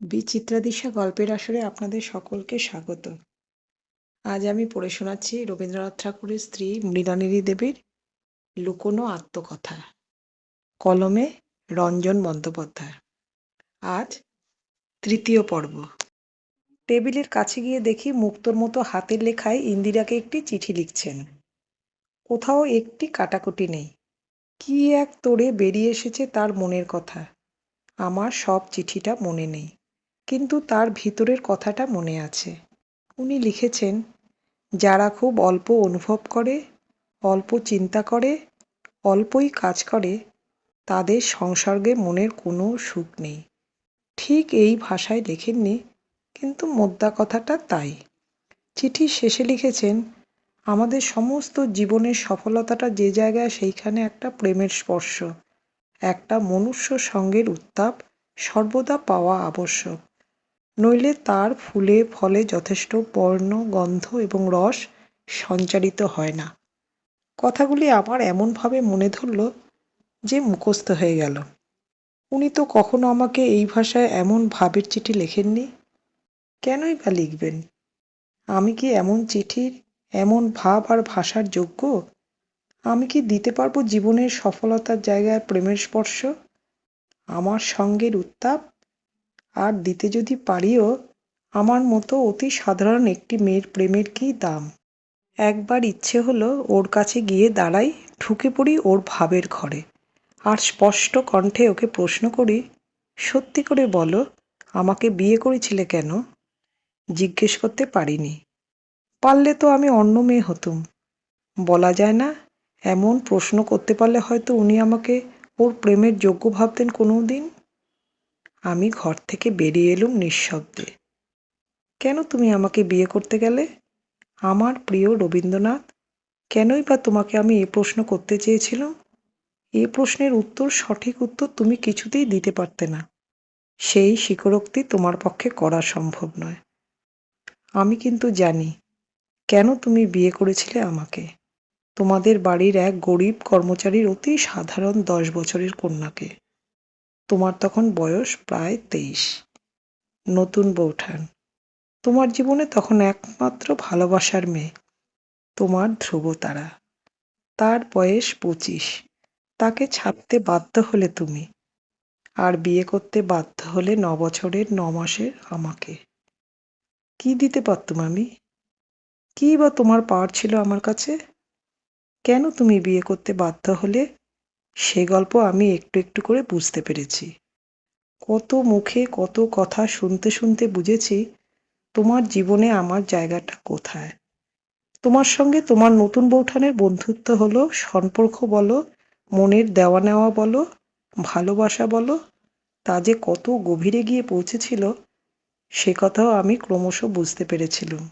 বিচিত্রাদিশা গল্পের আসরে আপনাদের সকলকে স্বাগত। আজ আমি পড়ে শোনাচ্ছি রবীন্দ্রনাথ ঠাকুরের স্ত্রী মৃণালিনী দেবীর লুকোনো আত্মকথা, কলমে রঞ্জন বন্দ্যোপাধ্যায়। আজ তৃতীয় পর্ব। টেবিলের কাছে গিয়ে দেখি মুক্তোর মতো হাতের লেখায় ইন্দিরাকে একটি চিঠি লিখছেন। কোথাও একটি কাটাকুটি নেই। কি এক তোড়ে বেরিয়ে এসেছে তার মনের কথা। আমার সব চিঠিটা মনে নেই। কিন্তু তার ভিতরের কথাটা মনে আছে। উনি লিখেছেন, যারা খুব অল্প অনুভব করে, অল্প চিন্তা করে, অল্পই কাজ করে, তাদের সংসর্গে মনের কোনো সুখ নেই। ঠিক এই ভাষায় লেখেননি, কিন্তু মোদ্দা কথাটা তাই। চিঠির শেষে লিখেছেন, আমাদের সমস্ত জীবনের সফলতাটা যে জায়গায় সেইখানে একটা প্রেমের স্পর্শ, একটা মনুষ্য সঙ্গের উত্তাপ সর্বদা পাওয়া আবশ্যক। নইলে তার ফুলে ফলে যথেষ্ট বর্ণ, গন্ধ এবং রস সঞ্চারিত হয় না। কথাগুলি আমার এমনভাবে মনে ধরল যে মুখস্থ হয়ে গেল। উনি তো কখনো আমাকে এই ভাষায় এমন ভাবের চিঠি লেখেননি? কেনই বা লিখবেন? আমি কি এমন চিঠির, এমন ভাব আর ভাষার যোগ্য? আমি কি দিতে পারব জীবনের সফলতার জায়গায় প্রেমের স্পর্শ? আমার সঙ্গের উত্তাপ আর দিতে যদি পারিও, আমার মতো অতি সাধারণ একটি মেয়ের প্রেমের কি দাম? একবার ইচ্ছে হলো ওর কাছে গিয়ে দাঁড়াই, ঢুকে পড়ি ওর ভাবের ঘরে। আর স্পষ্ট কণ্ঠে ওকে প্রশ্ন করি, সত্যি করে বলো, আমাকে বিয়ে করেছিলে কেন? জিজ্ঞেস করতে পারিনি। পারলে তো আমি অন্য মেয়ে হতুম। বলা যায় না, এমন প্রশ্ন করতে পারলে হয়তো উনি আমাকে ওর প্রেমের যোগ্য ভাবতেন কোনো দিন আমি ঘর থেকে বেরিয়ে এলুম নিঃশব্দে। কেন তুমি আমাকে বিয়ে করতে গেলে? আমার প্রিয় রবীন্দ্রনাথ, কেনই বা তোমাকে আমি এ প্রশ্ন করতে চেয়েছিলাম? এ প্রশ্নের উত্তর, সঠিক উত্তর তুমি কিছুতেই দিতে পারতে না। সেই স্বীকারোক্তি তোমার পক্ষে করা সম্ভব নয়। আমি কিন্তু জানি, কেন তুমি বিয়ে করেছিলে আমাকে? তোমাদের বাড়ির এক গরিব কর্মচারীর অতি সাধারণ দশ বছরের কন্যাকে। তোমার তখন বয়স প্রায় তেইশ। নতুন বৌঠান তোমার জীবনে তখন একমাত্র ভালোবাসার মেয়ে। তোমার ধ্রুবতারা তার। বয়স পঁচিশ। তাকে ছাপতে বাধ্য হলে তুমি। আর বিয়ে করতে বাধ্য হলে ন বছরের ন মাসের আমাকে। কি দিতে পারতুম আমি? কি বা তোমার পাওয়ার ছিল আমার কাছে? কেন তুমি বিয়ে করতে বাধ্য হলে সে গল্প আমি একটু একটু করে বুঝতে পেরেছি। কত মুখে কত কথা শুনতে শুনতে বুঝেছি, তোমার জীবনে আমার জায়গাটা কোথায়? তোমার সঙ্গে তোমার নতুন বৌঠানের বন্ধুত্ব হলো, সম্পর্ক বলো, মনের দেওয়া নেওয়া বলো, ভালোবাসা বলো, তা যে কত গভীরে গিয়ে পৌঁছেছিল, সে কথাও আমি ক্রমশ বুঝতে পেরেছিলাম।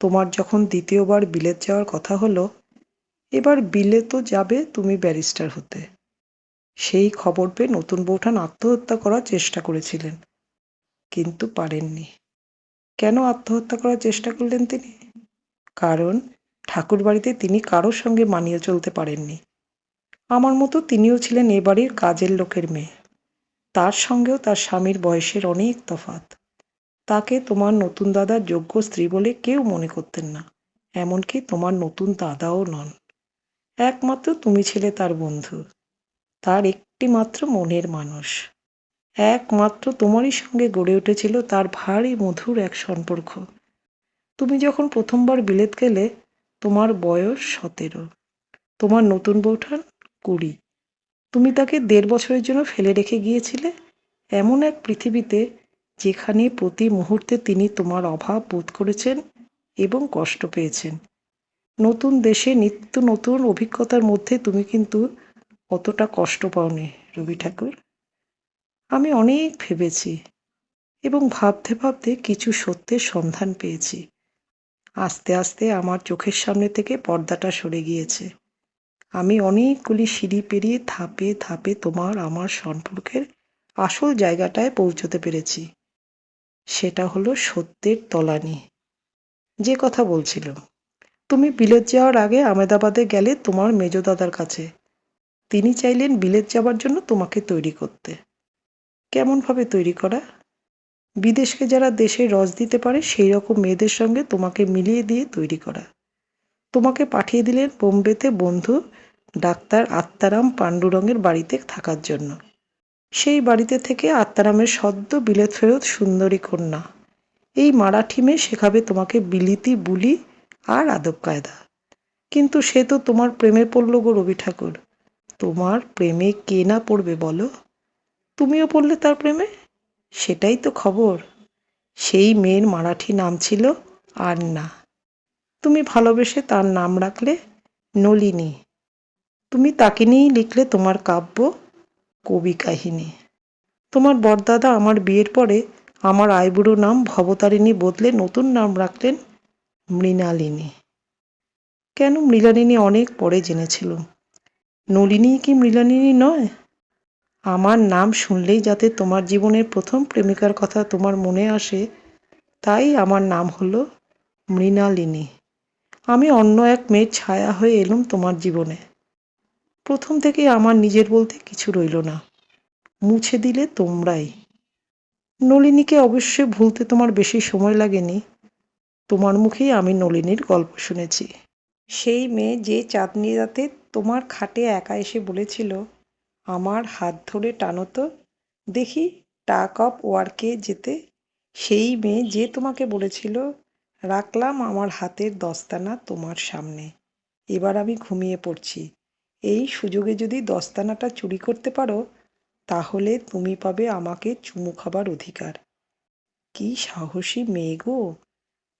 তোমার যখন দ্বিতীয়বার বিলেত যাওয়ার কথা হলো এবার বিলে তো যাবে তুমি ব্যারিস্টার হতে। সেই খবর পেয়ে নতুন বৌঠান আত্মহত্যা করার চেষ্টা করেছিলেন, কিন্তু পারেননি। কেন আত্মহত্যা করার চেষ্টা করলেন তিনি? কারণ ঠাকুর বাড়িতে তিনি কারোর সঙ্গে মানিয়ে চলতে পারেননি। আমার মতো তিনিও ছিলেন এ বাড়ির কাজের লোকের মেয়ে। তার সঙ্গেও তার স্বামীর বয়সের অনেক তফাত তাকে তোমার নতুন দাদার যোগ্য স্ত্রী বলে কেউ মনে করতেন না, এমনকি তোমার নতুন দাদাও নন। একমাত্র তুমি ছিলে তার বন্ধু। তার একটি মাত্র মনের মানুষ। একমাত্র তোমারই সঙ্গে গড়ে উঠেছিল তার ভারী মধুর এক সম্পর্ক। তুমি যখন প্রথমবার বিলেত গেলে, তোমার বয়স সতেরো। তোমার নতুন বৌঠান কুড়ি। তুমি তাকে দেড় বছরের জন্য ফেলে রেখে গিয়েছিলে এমন এক পৃথিবীতে যেখানে প্রতি মুহূর্তে তিনি তোমার অভাব বোধ করেছেন এবং কষ্ট পেয়েছেন। নতুন দেশে নিত্য নতুন অভিজ্ঞতার মধ্যে তুমি কিন্তু অতটা কষ্ট পাওনি, রবি ঠাকুর। আমি অনেক ভেবেছি এবং ভাবতে ভাবতে কিছু সত্যের সন্ধান পেয়েছি। আস্তে আস্তে আমার চোখের সামনে থেকে পর্দাটা সরে গিয়েছে। আমি অনেকগুলি সিঁড়ি পেরিয়ে ধাপে ধাপে তোমার, আমার সম্পর্কের আসল জায়গাটায় পৌঁছতে পেরেছি। সেটা হলো সত্যের তলানি। যে কথা বলছিলাম তুমি বিলেত যাওয়ার আগে আমেদাবাদে গেলে তোমার মেজ দাদার কাছে। তিনি চাইলেন বিলেত যাবার জন্য তোমাকে তৈরি করতে। কেমনভাবে তৈরি করা? বিদেশকে যারা দেশে রস দিতে পারে, সেই রকম মেয়েদের সঙ্গে তোমাকে মিলিয়ে দিয়ে তৈরি করা। তোমাকে পাঠিয়ে দিলেন বোম্বেতে বন্ধু, ডাক্তার আত্মারাম পাণ্ডুরঙের বাড়িতে থাকার জন্য। সেই বাড়িতে থেকে আত্মারামের সদ্য বিলেত ফেরত সুন্দরী কন্যা। এই মারাঠি মেয়ে শেখাবে তোমাকে বিলিতি, বুলি আর আদব কায়দা। কিন্তু সে তো তোমার প্রেমে পড়ল গো রবি ঠাকুর। তোমার প্রেমে কে না পড়বে বলো? তুমিও পড়লে তার প্রেমে? সেটাই তো খবর। সেই মেয়ের মারাঠি নাম ছিল আর না তুমি ভালোবেসে তার নাম রাখলে নলিনী। তুমি তাকে নিয়েই লিখলে তোমার কাব্য, কবি কাহিনী। তোমার বরদাদা আমার বিয়ের পরে আমার আইবুড়ো নাম ভবতারিণী বদলে নতুন নাম রাখলেন মৃণালিনী। কেন মৃণালিনী অনেক পরে জেনেছিলুম নলিনী কি মৃণালিনী নয়? আমার নাম শুনলেই যাতে তোমার জীবনের প্রথম প্রেমিকার কথা তোমার মনে আসে, তাই আমার নাম হলো মৃণালিনী। আমি অন্য এক মেয়ের ছায়া হয়ে এলুম তোমার জীবনে। প্রথম থেকেই আমার নিজের বলতে কিছু রইল না। মুছে দিলে তোমরাই। নলিনীকে অবশ্যই ভুলতে তোমার বেশি সময় লাগেনি। তোমার মুখেই আমি নলিনীর গল্প শুনেছি। সেই মেয়ে যে চাঁদনি রাতে তোমার খাটে একা এসে বলেছিল, আমার হাত ধরে টানো তো, দেখি টাক অফ ওয়ার্কে যেতে সেই মেয়ে যে তোমাকে বলেছিল, রাখলাম আমার হাতের দস্তানা তোমার সামনে, এবার আমি ঘুমিয়ে পড়ছি। এই সুযোগে যদি দস্তানাটা চুরি করতে পারো, তাহলে তুমি পাবে আমাকে চুমু খাবার অধিকার। কি সাহসী মেয়ে গো!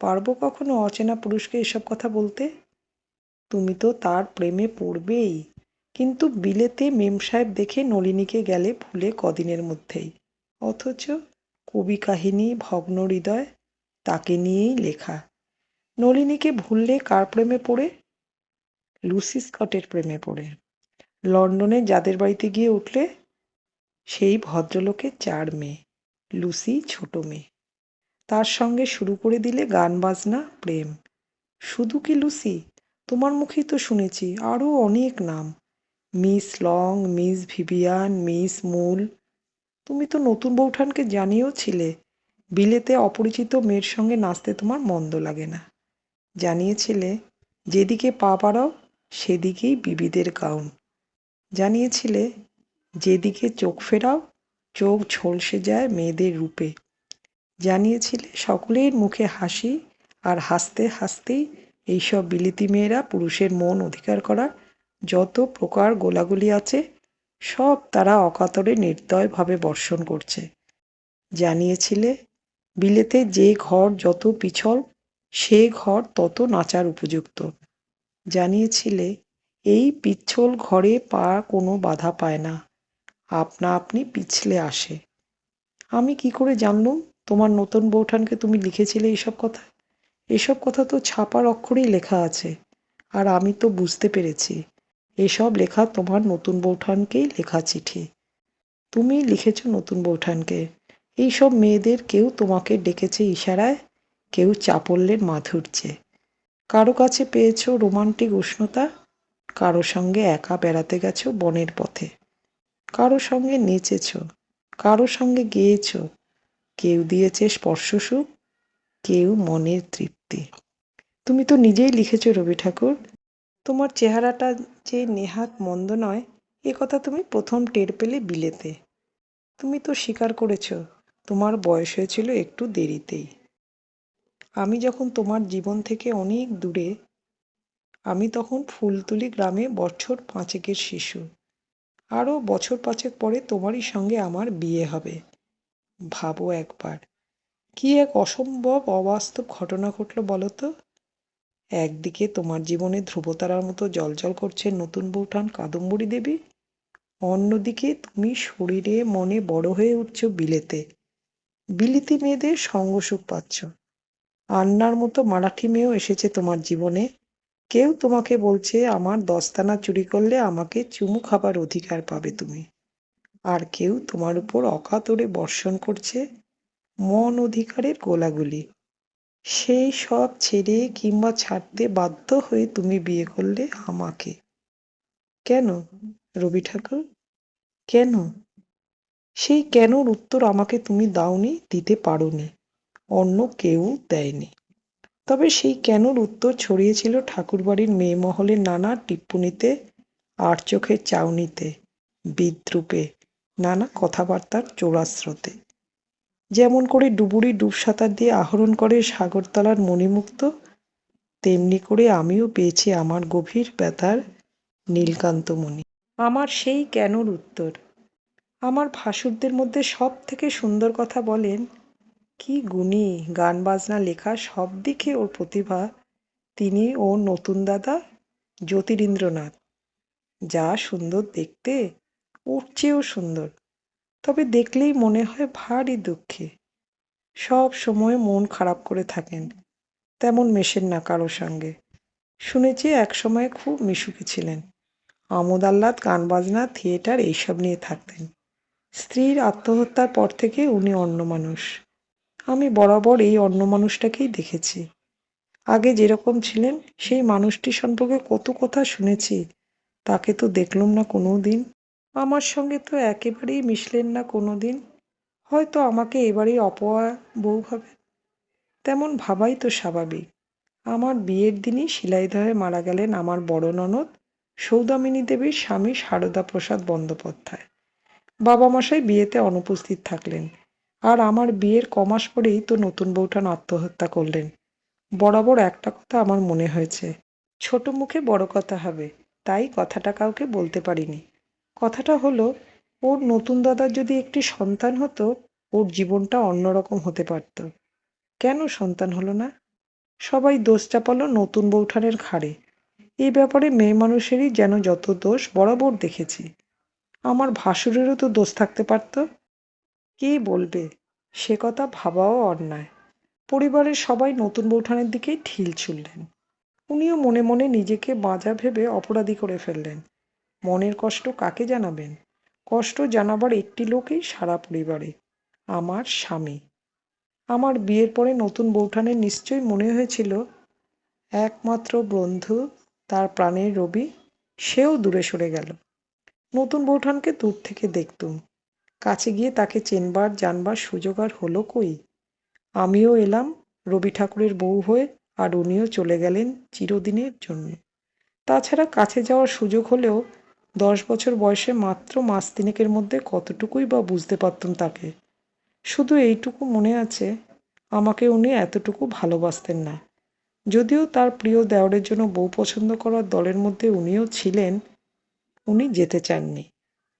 পারব কখনো অচেনা পুরুষকে এসব কথা বলতে? তুমি তো তার প্রেমে পড়বেই। কিন্তু বিলেতে মেম সাহেব দেখে নলিনীকে গেলে ভুলে কদিনের মধ্যেই। অথচ কবি কাহিনী, ভগ্ন হৃদয়, তাকে নিয়েই লেখা। নলিনীকে ভুললে কার প্রেমে পড়ে? লুসি স্কটের প্রেমে পড়ে। লন্ডনে যাদের বাড়িতে গিয়ে উঠলে সেই ভদ্রলোকের চার মেয়ে, লুসি ছোট মেয়ে। তার সঙ্গে শুরু করে দিলে গান, বাজনা, প্রেম। শুধু কি লুসি? তোমার মুখেই তো শুনেছি আরও অনেক নাম। Miss Long, miss Vivian, miss মূল। তুমি তো নতুন বৌঠানকে জানিয়েও ছিলে বিলেতে অপরিচিত মেয়ের সঙ্গে নাচতে তোমার মন্দ লাগে না। জানিয়েছিলে, যেদিকে পা বাড়াও, সেদিকেই বিবিদের গাউন। জানিয়েছিলে, যেদিকে চোখ ফেরাও, চোখ ঝলসে যায় মেয়েদের রূপে। জানিয়েছিলে, সকলের মুখে হাসি আর হাসতে হাসতেই এইসব বিলিতি মেয়েরা পুরুষের মন অধিকার করার যত প্রকার গোলাগুলি আছে, সব তারা অকাতরে নির্দয়ভাবে বর্ষণ করছে। জানিয়েছিলে, বিলেতে যে ঘর যত পিছল, সে ঘর তত নাচার উপযুক্ত। জানিয়েছিলে, এই পিচ্ছল ঘরে পা কোনো বাধা পায় না। আপনা আপনি পিছলে আসে। আমি কি করে জানলুম? তোমার নতুন বৌঠানকে তুমি লিখেছিলে এইসব কথা? এসব কথা তো ছাপার অক্ষরেই লেখা আছে। আর আমি তো বুঝতে পেরেছি, এসব লেখা তোমার নতুন বৌঠানকেই লেখা চিঠি। তুমি লিখেছ নতুন বৌঠানকে। এইসব মেয়েদের কেউ তোমাকে ডেকেছে ইশারায়, কেউ চাপল্যের মাধুর্যে। কারও কাছে পেয়েছ রোমান্টিক উষ্ণতা, কারও সঙ্গে একা বেড়াতে গেছো বনের পথে। কারও সঙ্গে নেচেছ, কারও সঙ্গে গেয়েছ কেউ দিয়েছে স্পর্শসুখ, কেউ মনের তৃপ্তি। তুমি তো নিজেই লিখেছ রবি ঠাকুর, তোমার চেহারাটা যে নেহাত মন্দ নয়, এ কথা তুমি প্রথম টের পেলে বিলেতে। তুমি তো স্বীকার করেছ, তোমার বয়স হয়েছিল একটু দেরিতেই। আমি যখন তোমার জীবন থেকে অনেক দূরে, আমি তখন ফুলতুলি গ্রামে বছর পাঁচেকের শিশু। আরও বছর পাঁচেক পরে তোমারই সঙ্গে আমার বিয়ে হবে। ভাবো একবার। কি এক অসম্ভব অবাস্তব ঘটনা ঘটলো বলো তো? একদিকে তোমার জীবনে ধ্রুবতারার মতো জলজল করছে নতুন বৌঠান কাদম্বরী দেবী। অন্যদিকে তুমি শরীরে মনে বড় হয়ে উঠছো বিলেতে। বিলিতি মেয়েদের সঙ্গসুখ পাচ্ছ। আন্নার মতো মারাঠি মেয়েও এসেছে তোমার জীবনে। কেউ তোমাকে বলছে, আমার দস্তানা চুরি করলে আমাকে চুমু খাবার অধিকার পাবে তুমি। আর কেউ তোমার উপর অকাতরে বর্ষণ করছে মন অধিকারের গোলাগুলি। সেই সব ছেড়ে কিংবা ছাড়তে বাধ্য হয়ে তুমি বিয়ে করলে আমাকে। কেন রবি ঠাকুর? কেন? সেই কেনর উত্তর আমাকে তুমি দাওনি, দিতে পারোনি, অন্য কেউ দেয়নি। তবে সেই কেনর উত্তর ছড়িয়েছিল ঠাকুরবাড়ির মেয়ে মহলের নানা টিপ্পনিতে আর চোখের চাউনিতে, বিদ্রুপে। নানা কথাবার্তার চোরাস্রোতে। যেমন করে ডুবুরি ডুবসাঁতার দিয়ে আহরণ করে সাগরতলার মণিমুক্ত, তেমনি করে আমিও পেয়েছি আমার গভীর ব্যথার নীলকান্তমণি। আমার সেই কেনর উত্তর। আমার ভাসুরদের মধ্যে সব থেকে সুন্দর কথা বলেন, কি গুণী গান বাজনা লেখা সব দিকে ওর প্রতিভা, তিনি ও নতুন দাদা জ্যোতিরিন্দ্রনাথ যা সুন্দর দেখতে ওর চেয়েও সুন্দর। তবে দেখলেই মনে হয় ভারী দুঃখী। সব সময় মন খারাপ করে থাকেন, তেমন মেশেন না কারও সঙ্গে। শুনেছি এক সময় খুব মিশুকে ছিলেন। আমোদ আহ্লাদ, গান বাজনা, থিয়েটার এইসব নিয়ে থাকতেন। স্ত্রীর আত্মহত্যার পর থেকে উনি অন্য মানুষ। আমি বরাবর এই অন্য মানুষটাকেই দেখেছি। আগে যেরকম ছিলেন, সেই মানুষটি সম্পর্কে কত কথা শুনেছি, তাকে তো দেখলুম না কোনো দিন আমার সঙ্গে তো একেবারেই মিশলেন না কোনো দিন হয়তো আমাকে এবারেই অপয়া বউ ভাবে তেমন ভাবাই তো স্বাভাবিক। আমার বিয়ের দিনই শিলাইদহে মারা গেলেন আমার বড় ননদ সৌদামিনী দেবীর স্বামী সারদা প্রসাদ বন্দ্যোপাধ্যায়। বাবা মশাই বিয়েতে অনুপস্থিত থাকলেন আর আমার বিয়ের কমাস পরেই তো নতুন বউঠান আত্মহত্যা করলেন। বরাবর একটা কথা আমার মনে হয়েছে, ছোট মুখে বড় কথা হবে, তাই কথাটা কাউকে বলতে পারিনি। কথাটা হলো, ওর নতুন দাদার যদি একটি সন্তান হতো, ওর জীবনটা অন্যরকম হতে পারত। কেন সন্তান হলো না? সবাই দোষ চাপালো নতুন বৌঠানের ঘাড়ে। এই ব্যাপারে মেয়ে মানুষেরই যেন যত দোষ বরাবর দেখেছি। আমার ভাসুরেরও তো দোষ থাকতে পারত। কে বলবে? সে কথা ভাবাও অন্যায়। পরিবারের সবাই নতুন বৌঠানের দিকেই ঢিল ছুড়লেন। উনিও মনে মনে নিজেকে বাঁচা ভেবে অপরাধী করে ফেললেন। মনের কষ্ট কাকে জানাবেন? কষ্ট জানাবার একটি লোকই সারা পরিবারে, আমার স্বামী। আমার বিয়ের পরে নতুন বৌঠানের নিশ্চয়ই মনে হয়েছিল, একমাত্র বন্ধু তার প্রাণের রবি, সেও দূরে সরে গেল। নতুন বৌঠানকে দূর থেকে দেখতুম। কাছে গিয়ে তাকে চেনবার, জানবার সুযোগ আর হলো কই? আমিও এলাম রবি ঠাকুরের বউ হয়ে আর উনিও চলে গেলেন চিরদিনের জন্য। তাছাড়া কাছে যাওয়ার সুযোগ হলেও দশ বছর বয়সে মাত্র মাস তিনেকের মধ্যে কতটুকুই বা বুঝতে পারতুম তাকে? শুধু এইটুকু মনে আছে, আমাকে উনি এতটুকু ভালোবাসতেন না। যদিও তার প্রিয় দেওরের জন্য বউ পছন্দ করার দলের মধ্যে উনিও ছিলেন, উনি যেতে চাননি।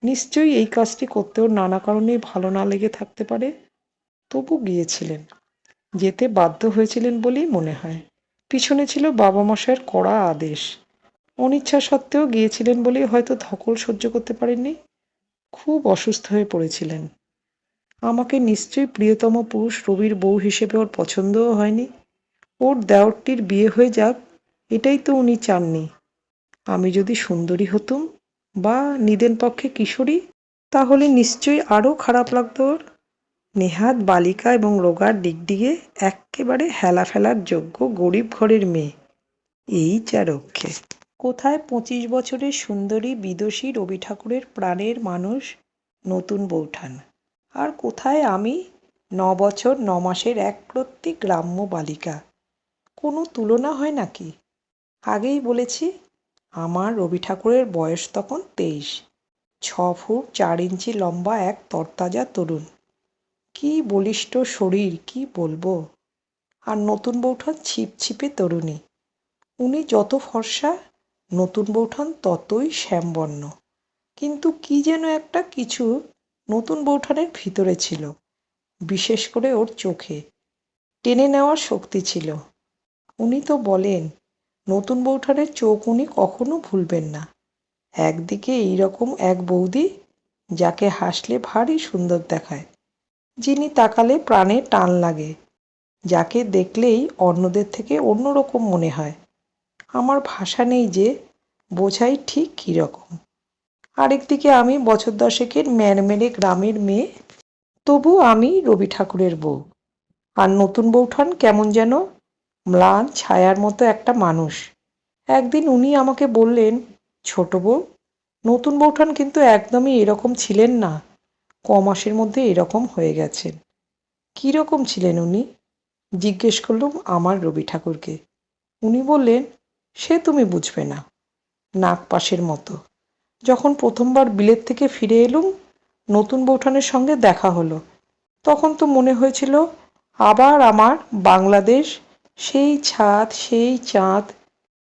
নিশ্চয়ই এই কাজটি করতেও নানা কারণেই ভালো না লেগে থাকতে পারে, তবু গিয়েছিলেন। যেতে বাধ্য হয়েছিলেন বলেই মনে হয়। পিছনে ছিল বাবা মশাইয়ের কড়া আদেশ। অনিচ্ছা সত্ত্বেও গিয়েছিলেন বলেই হয়তো ধকল সহ্য করতে পারেননি। খুব অসুস্থ হয়ে পড়েছিলেন। আমাকে নিশ্চয়ই প্রিয়তম পুরুষ রবির বউ হিসেবে ওর পছন্দও হয়নি। ওর দেওরটির বিয়ে হয়ে যাক, এটাই তো উনি চাননি। আমি যদি সুন্দরী হতুম বা নিদেন পক্ষে কিশোরী, তাহলে নিশ্চয়ই আরও খারাপ লাগতো ওর। নেহাত বালিকা এবং রোগার ডিগডিগে এক্কেবারে হেলা ফেলার যোগ্য গরিব ঘরের মেয়ে। এই যা রক্ষে কোথায় পঁচিশ বছরের সুন্দরী বিদুষী রবি ঠাকুরের প্রাণের মানুষ নতুন বৌঠান আর কোথায় আমি ন বছর ন মাসের এক প্রত্যেক গ্রাম্য বালিকা? কোনো তুলনা হয় নাকি? আগেই বলেছি, আমার রবি ঠাকুরের বয়স তখন তেইশ। ছ ফুট চার ইঞ্চি লম্বা এক তরতাজা তরুণ। কি বলিষ্ঠ শরীর, কি বলব? আর নতুন বৌঠান ছিপছিপে তরুণী। উনি যত ফর্সা নতুন বৌঠান ততই শ্যামবর্ণ। কিন্তু কি যেন একটা কিছু নতুন বৌঠানের ভিতরে ছিল, বিশেষ করে ওর চোখে। টেনে নেওয়ার শক্তি ছিল। উনি তো বলেন, নতুন বৌঠানের চোখ উনি কখনো ভুলবেন না। একদিকে এইরকম এক বৌদি যাকে হাসলে ভারী সুন্দর দেখায়, যিনি তাকালে প্রাণে টান লাগে, যাকে দেখলেই অন্যদের থেকে অন্যরকম মনে হয়। আমার ভাষা নেই যে, বোঝাই ঠিক কীরকম। আরেকদিকে আমি বছর দশেকের ম্যারমেরে গ্রামের মেয়ে, তবু আমি রবি ঠাকুরের বউ। আর নতুন বৌঠান কেমন যেন, ম্লান ছায়ার মতো একটা মানুষ। একদিন উনি আমাকে বললেন, ছোট বউ, নতুন বৌঠান কিন্তু একদমই এরকম ছিলেন না। ক মাসের মধ্যে এরকম হয়ে গেছেন। কীরকম ছিলেন উনি? জিজ্ঞেস করলুম আমার রবি ঠাকুরকে। উনি বললেন সে তুমি বুঝবে না। নাগপাশের মতো। যখন প্রথমবার বিলেত থেকে ফিরে এলুম, নতুন বৌঠানের সঙ্গে দেখা হলো। তখন তো মনে হয়েছিল, আবার আমার বাংলাদেশ, সেই ছাদ, সেই চাঁদ,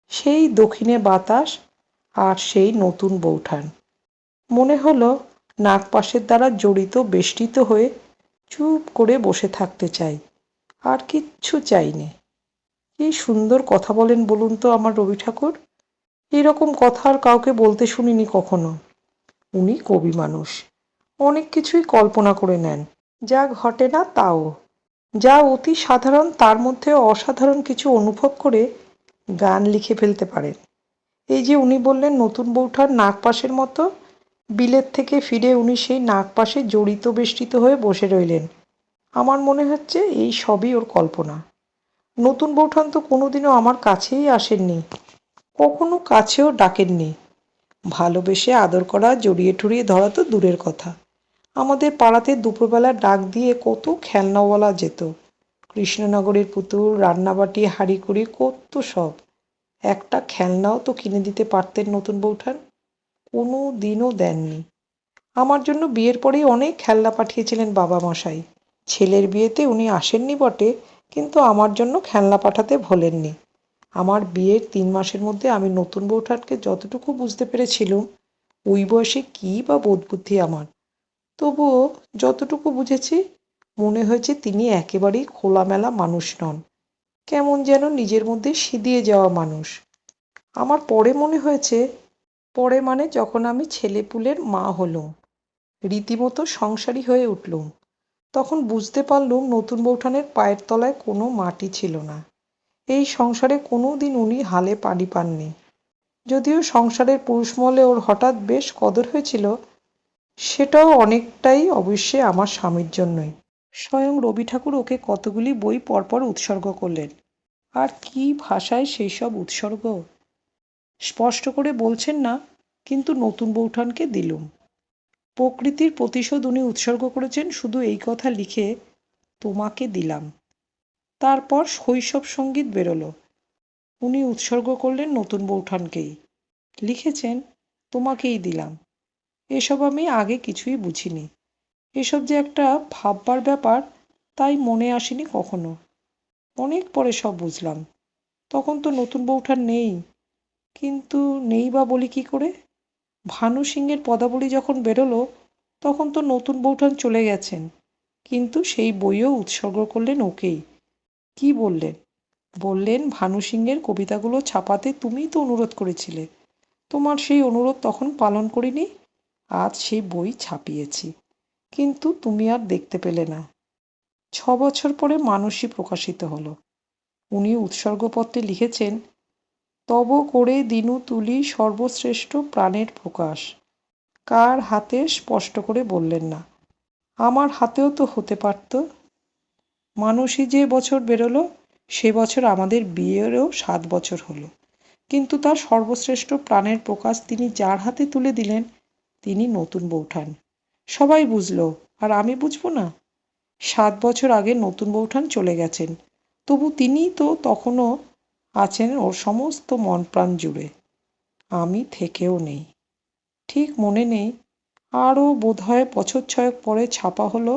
সেই দক্ষিণে বাতাস, আর সেই নতুন বৌঠান। মনে হলো নাগপাশের দ্বারা জড়িত বেষ্টিত হয়ে চুপ করে বসে থাকতে চাই। আর কিচ্ছু চাইনি। কি সুন্দর কথা বলেন বলুন তো আমার রবি ঠাকুর। এরকম কথা আর কাউকে বলতে শুনিনি কখনো। উনি কবি মানুষ। অনেক কিছুই কল্পনা করে নেন। যা ঘটে না তাও। যা অতি সাধারণ তার মধ্যে অসাধারণ কিছু অনুভব করে গান লিখে ফেলতে পারেন। এই যে উনি বললেন নতুন বৌঠার নাগপাশের মতো, বিলেত থেকে ফিরে উনি সেই নাগপাশে জড়িত বেষ্টিত হয়ে বসে রইলেন। আমার মনে হচ্ছে এই সবই ওর কল্পনা। নতুন বৌঠান তো কোনোদিনও আমার কাছেই আসেননি, কখনো কাছেও ডাকেননি। ভালোবেসে আদর করা, জড়িয়ে ঠুরিয়ে ধরা তো দূরের কথা। আমাদের পাড়াতে দুপুরবেলা ডাক দিয়ে কত খেলনা বলা যেত। কৃষ্ণনগরের পুতুল, রান্নাবাটি, হাঁড়িকুড়ি, কত সব। একটা খেলনাও তো কিনে দিতে পারতেন নতুন বৌঠান। কোনো দিনও দেননি। আমার জন্য বিয়ের পরেই অনেক খেলনা পাঠিয়েছিলেন বাবা মশাই। ছেলের বিয়েতে উনি আসেননি বটে কিন্তু আমার জন্য খেলনা পাঠাতে ভোলেননি। আমার বিয়ের তিন মাসের মধ্যে আমি নতুন বৌঠানকে যতটুকু বুঝতে পেরেছিলুম, ওই বয়সে কী বা বোধবুদ্ধি আমার। তবুও যতটুকু বুঝেছি, মনে হয়েছে তিনি একেবারেই খোলামেলা মানুষ নন। কেমন যেন নিজের মধ্যে সিদিয়ে যাওয়া মানুষ। আমার পরে মনে হয়েছে, পরে মানে যখন আমি ছেলেপুলের মা হলুম, রীতিমতো সংসারী হয়ে উঠলুম। তখন বুঝতে পারলুম নতুন বৌঠানের পায়ের তলায় কোনো মাটি ছিল না। এই সংসারে কোনো দিন উনি হালে পানি পাননি। যদিও সংসারের পুরুষমহলে ওর হঠাৎ বেশ কদর হয়েছিল, সেটাও অনেকটাই অবশ্যই আমার স্বামীর জন্যই। স্বয়ং রবি ঠাকুর ওকে কতগুলি বই পরপর উৎসর্গ করলেন। আর কি ভাষায় সেই সব উৎসর্গ? স্পষ্ট করে বলছেন না, কিন্তু নতুন বৌঠানকে দিলুম। প্রকৃতির প্রতিশোধ উনি উৎসর্গ করেছেন, শুধু এই কথা লিখে তোমাকে দিলাম। তারপর শৈশব সংগীত বেরোলো। উনি উৎসর্গ করলেন নতুন বৌঠানকেই। লিখেছেন, তোমাকেই দিলাম। এসব আমি আগে কিছুই বুঝিনি। এসব যে একটা ভাববার ব্যাপার, তাই মনে আসেনি কখনো। অনেক পরে সব বুঝলাম। তখন তো নতুন বৌঠান নেই। কিন্তু নেই বা বলি কি করে? ভানু সিংয়ের পদাবলী যখন বেরোলো, তখন তো নতুন বৌঠান চলে গেছেন। কিন্তু সেই বইও উৎসর্গ করলেন ওকেই। কি বললেন? বললেন, ভানু সিংয়ের কবিতাগুলো ছাপাতে তুমিই তো অনুরোধ করেছিলে। তোমার সেই অনুরোধ তখন পালন করিনি, আজ সেই বই ছাপিয়েছি। কিন্তু তুমি আর দেখতে পেলে না। ছ বছর পরে মানুষই প্রকাশিত হলো। উনি উৎসর্গপত্রে লিখেছেন তব করে দিনু তুলি সর্বশ্রেষ্ঠ প্রাণের প্রকাশ। কার হাতে স্পষ্ট করে বললেন না। আমার হাতেও তো হতে পারত। মানুষই যে বছর বেরোলো, সে বছর আমাদের বিয়েরও সাত বছর হলো। কিন্তু তার সর্বশ্রেষ্ঠ প্রাণের প্রকাশ তিনি যার হাতে তুলে দিলেন, তিনি নতুন বৌঠান সবাই বুঝলো, আর আমি বুঝব না। সাত বছর আগে নতুন বৌঠান চলে গেছেন। তবু তিনি তো তখনও আছেন ওর সমস্ত মন প্রাণ জুড়ে। আমি থেকেও নেই। ঠিক মনে নেই, আরও বোধহয় বছর ছয়েক পরে ছাপা হলো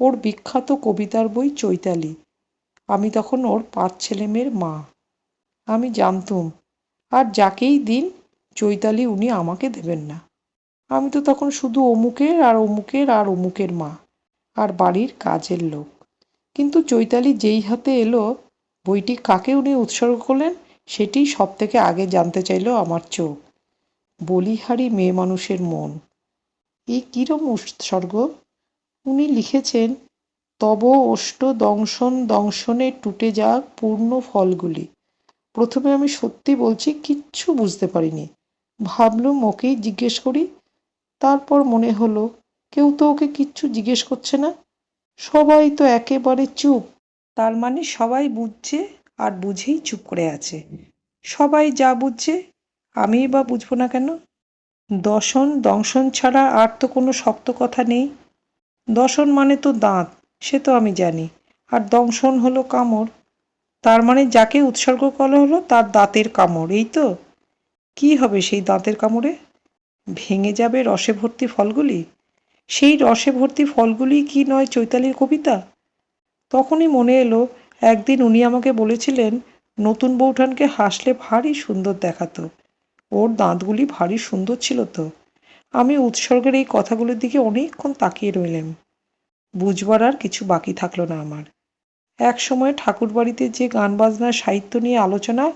ওর বিখ্যাত কবিতার বই চৈতালি। আমি তখন ওর পাঁচ ছেলেমেয়ের মা। আমি জানতুম, আর যাকেই দিন চৈতালি উনি আমাকে দেবেন না। আমি তো তখন শুধু অমুকের আর অমুকের আর অমুকের মা, আর বাড়ির কাজের লোক। কিন্তু চৈতালি যেই হাতে এলো বইটি কাকে উনি উৎসর্গ করলেন সেটি সব থেকে আগে জানতে চাইল আমার চোখ। বলিহারি মেয়ে মানুষের মন। এই কিরম উৎসর্গ? উনি লিখেছেন, তব অষ্ট দংশন দংশনে টুটে যাক পূর্ণ ফলগুলি। প্রথমে আমি সত্যি বলছি, কিচ্ছু বুঝতে পারিনি। ভাবলুম ওকেই জিজ্ঞেস করি, তারপর মনে হলো, কেউ তো ওকে কিচ্ছু জিজ্ঞেস করছে না। সবাই তো একেবারে চুপ। তার মানে সবাই বুঝছে আর বুঝেই চুপ করে আছে। সবাই যা বুঝছে, আমিই বা বুঝব না কেন? দশন, দংশন ছাড়া আর তো কোনো শক্ত কথা নেই। দশন মানে তো দাঁত, সে তো আমি জানি। আর দংশন হলো কামড়। তার মানে যাকে উৎসর্গ করা হলো তার দাঁতের কামড়, এই তো? কি হবে সেই দাঁতের কামড়ে? ভেঙে যাবে রসে ভর্তি ফলগুলি? সেই রসে ভর্তি ফলগুলি কি নয় চৈতালির কবিতা? তখনই মনে এলো, একদিন উনি আমাকে বলেছিলেন, নতুন বৌঠানকে হাসলে ভারী সুন্দর দেখাতো। ওর দাঁতগুলি ভারী সুন্দর ছিল তো। আমি উৎসর্গের এই কথাগুলোর দিকে অনেকক্ষণ তাকিয়ে রইলাম। বুঝবার আর কিছু বাকি থাকল না আমার। এক সময় ঠাকুর বাড়িতে যে গান বাজনার সাহিত্য নিয়ে আলোচনা,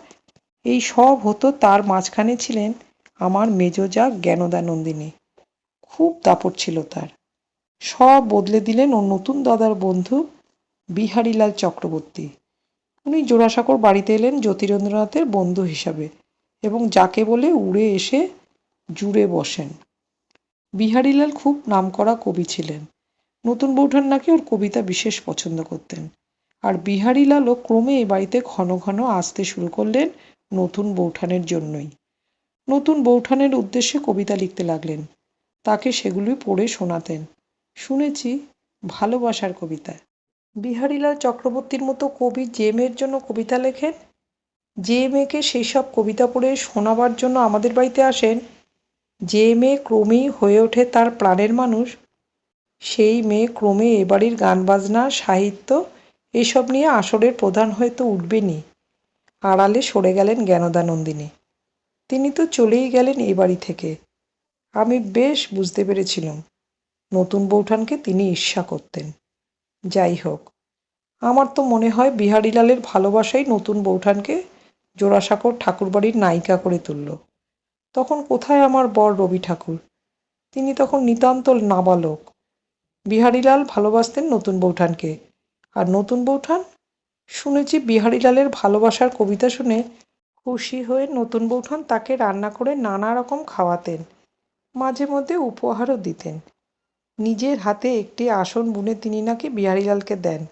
এই সব হতো তার মাঝখানে ছিলেন আমার মেজজা জ্ঞানদানন্দিনী। খুব দাপট ছিল তার। সব বদলে দিলেন ওর নতুন দাদার বন্ধু বিহারীলাল চক্রবর্তী। উনি জোড়াসাঁকোর বাড়িতে এলেন জ্যোতিরেন্দ্রনাথের বন্ধু হিসাবে এবং যাকে বলে উড়ে এসে জুড়ে বসেন। বিহারীলাল খুব নামকরা কবি ছিলেন। নতুন বৌঠান নাকি ওর কবিতা বিশেষ পছন্দ করতেন। আর বিহারীলালও ক্রমে এ বাড়িতে ঘন ঘন আসতে শুরু করলেন নতুন বৌঠানের জন্যই। নতুন বৌঠানের উদ্দেশ্যে কবিতা লিখতে লাগলেন। তাকে সেগুলি পড়ে শোনাতেন। শুনেছি ভালোবাসার কবিতা। বিহারীলাল চক্রবর্তীর মতো কবি যে মেয়ের জন্য কবিতা লেখেন, যে মেয়েকে সেই সব কবিতা পড়ে শোনাবার জন্য আমাদের বাড়িতে আসেন, যে মেয়ে ক্রমেই হয়ে ওঠে তার প্রাণের মানুষ, সেই মেয়ে ক্রমে এ বাড়ির গান বাজনা, সাহিত্য, এসব নিয়ে আসরের প্রধান হয়তো উঠবেনই। আড়ালে সরে গেলেন জ্ঞানদানন্দিনী। তিনি তো চলেই গেলেন এ বাড়ি থেকে। আমি বেশ বুঝতে পেরেছিলাম। নতুন বৌঠানকে তিনি ঈর্ষা করতেন। যাই হোক। আমার তো মনে হয় বিহারীলালের ভালোবাসাই নতুন বৌঠানকে জোড়াসাঁকোর ঠাকুরবাড়ির নায়িকা করে তুলল। তখন কোথায় আমার বর রবি ঠাকুর? তিনি তখন নিতান্ত নাবালক। বিহারীলাল ভালোবাসতেন নতুন বৌঠানকে। আর নতুন বৌঠান? শুনেছি বিহারীলালের ভালোবাসার কবিতা শুনে খুশি হয়ে নতুন বৌঠান তাকে রান্না করে নানা রকম খাওয়াতেন। মাঝে মধ্যে উপহারও দিতেন। নিজের হাতে একটি আসন বুনে তিনি নাকি বিহারীলালকে দেন।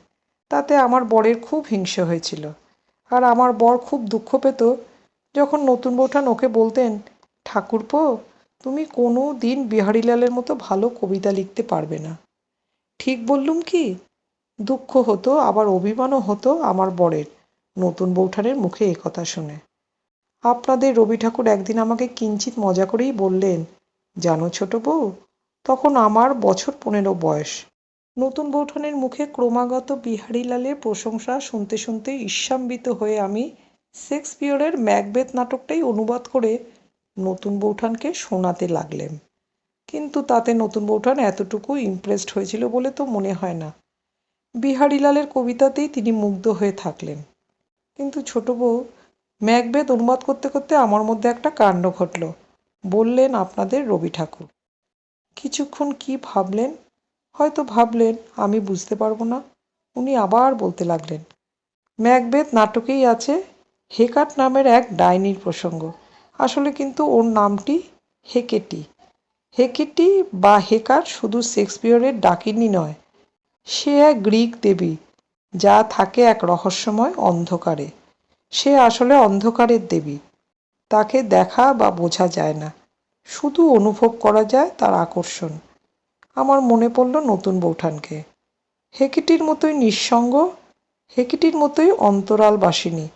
তাতে আমার বরের খুব হিংসে হয়েছিল। আর আমার বর খুব দুঃখ পেত যখন নতুন বৌঠান ওকে বলতেন, ঠাকুরপো, তুমি কোনো দিন বিহারীলালের মতো ভালো কবিতা লিখতে পারবে না। ঠিক বললুম কি? দুঃখ হতো, আবার অভিমানও হতো আমার বরের। নতুন বৌঠানের মুখে একথা শুনে। আপনাদের রবি ঠাকুর একদিন আমাকে কিঞ্চিত মজা করেই বললেন, জানো ছোট বউ তখন আমার বছর পনেরো বয়স। নতুন বৌঠানের মুখে ক্রমাগত বিহারীলালের প্রশংসা শুনতে শুনতে ঈর্ষান্বিত হয়ে আমি শেক্সপিয়রের ম্যাকবেথ নাটকটাই অনুবাদ করে নতুন বৌঠানকে শোনাতে লাগলেন কিন্তু তাতে নতুন বৌঠান এতটুকু ইমপ্রেসড হয়েছিল বলে তো মনে হয় না। বিহারীলালের কবিতাতেই তিনি মুগ্ধ হয়ে থাকলেন। কিন্তু ছোট বউ ম্যাকবেদ অনুবাদ করতে করতে আমার মধ্যে একটা কাণ্ড ঘটল। বললেন আপনাদের রবি ঠাকুর। কিছুক্ষণ কি ভাবলেন? হয়তো ভাবলেন, আমি বুঝতে পারব না। উনি আবার বলতে লাগলেন, ম্যাকবেথ নাটকেই আছে হেকাট নামের এক ডাইনির প্রসঙ্গ। আসলে কিন্তু ওর নামটি হেকেটি। হেকেটি বা হেকার শুধু শেক্সপিয়রের ডাকিনী নয়, সে এক গ্রিক দেবী যা থাকে এক রহস্যময় অন্ধকারে। সে আসলে অন্ধকারের দেবী। তাকে দেখা বা বোঝা যায় না। শুধু অনুভব করা যায় তার আকর্ষণ। আমার মনে পড়ল নতুন বৌঠানকে। হেকিটির মতোই নিঃসঙ্গ, হেকিটির মতোই অন্তরাল বাসিনী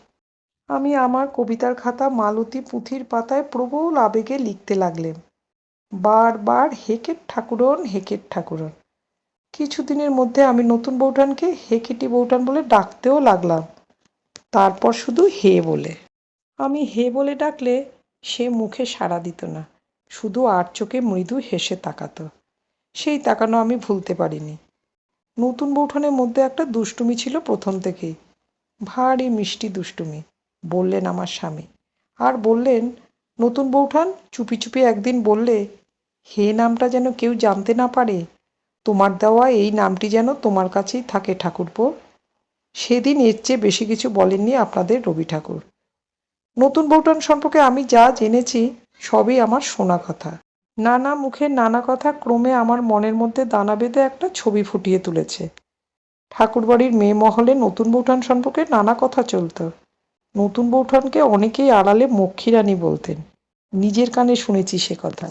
আমি আমার কবিতার খাতা মালতী পুঁথির পাতায় প্রবল আবেগে লিখতে লাগলেম। বারবার হেকেট ঠাকুরন হেকেট ঠাকুরন। কিছুদিনের মধ্যে আমি নতুন বৌঠানকে হেকেটি বৌঠান বলে ডাকতেও লাগলাম। তারপর শুধু হে বলে। আমি হে বলে ডাকলে সে মুখে সাড়া দিত না। শুধু আর চোখে মৃদু হেসে তাকাতো। সেই তাকানো আমি ভুলতে পারিনি। নতুন বৌঠানের মধ্যে একটা দুষ্টুমি ছিল প্রথম থেকেই। ভারী মিষ্টি দুষ্টুমি, বললেন আমার স্বামী। আর বললেন, নতুন বৌঠান, চুপি চুপি একদিন বললে, হে নামটা যেন কেউ জানতে না পারে, তোমার দেওয়া এই নামটি যেন তোমার কাছেই থাকে ঠাকুরপো। সেদিন এর চেয়ে বেশি কিছু বলেননি আপনাদের রবি ঠাকুর নতুন বৌঠান সম্পর্কে আমি যা জেনেছি সবই আমার শোনা কথা। নানা মুখের নানা কথা ক্রমে আমার মনের মধ্যে দানা বেঁধে একটা ছবি ফুটিয়ে তুলেছে। ঠাকুরবাড়ির মেয়ে মহলে নতুন বৌঠান সম্পর্কে নানা কথা চলত। নতুন বৌঠানকে অনেকেই আড়ালে মক্ষীরানী বলতেন। নিজের কানে শুনেছি সে কথা।